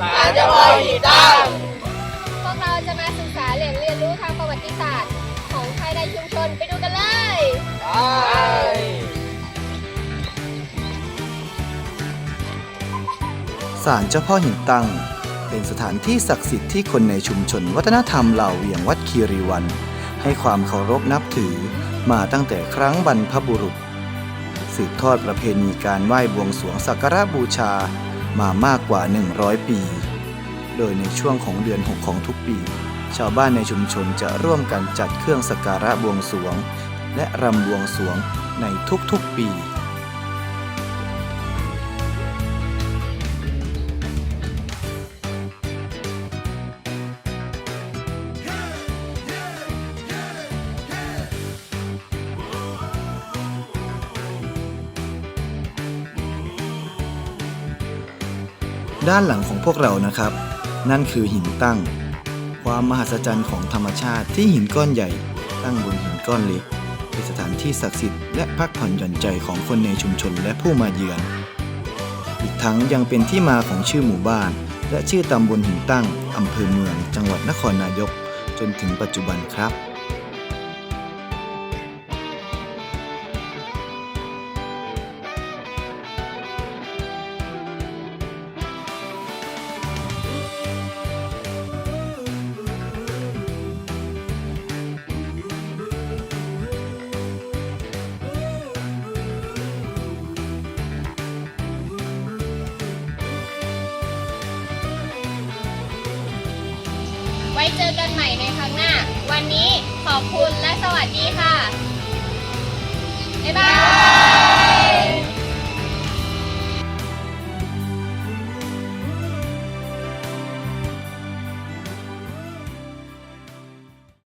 ศาลเจ้าพ่อหินตั้งพวกเราจะมาศึกษาเรียนเรียนรู้ทางประวัติศาสตร์ ของภายในชุมชนไปดูกันเลยศาลเจ้าพ่อหินตั้ง เป็นสถานที่ศักดิ์สิทธิ์ที่คนในชุมชนวัฒนธรรมเหล่าเวียงวัดคีรีวัน ให้ความเคารพนับถือมาตั้งแต่ครั้งบรรพบุรุษ สืบทอดประเพณีการไหว้บวงสรวงสักการะบูชา มามากกว่า 100 ปี โดยในช่วงของเดือน6ของทุกปี ชาวบ้านในชุมชนจะร่วมกันจัดเครื่องสักการะบวงสรวง และรำบวงสรวงในทุกๆปี ด้านหลังของพวกเรานะครับ นั่นคือหินตั้ง ความมหัศจรรย์ของธรรมชาติที่หินก้อนใหญ่ ตั้งบนหินก้อนเล็กเป็นสถานที่ศักดิ์สิทธิ์และพักผ่อนหย่อนใจของคนในชุมชนและผู้มาเยือน อีกทั้งยังเป็นที่มาของชื่อหมู่บ้าน และชื่อตำบลหินตั้งอำเภอเมือง จังหวัดนครนายก จนถึงปัจจุบันครับ เจอกันใหม่ในครั้งหน้า วันนี้ขอบคุณและสวัสดีค่ะ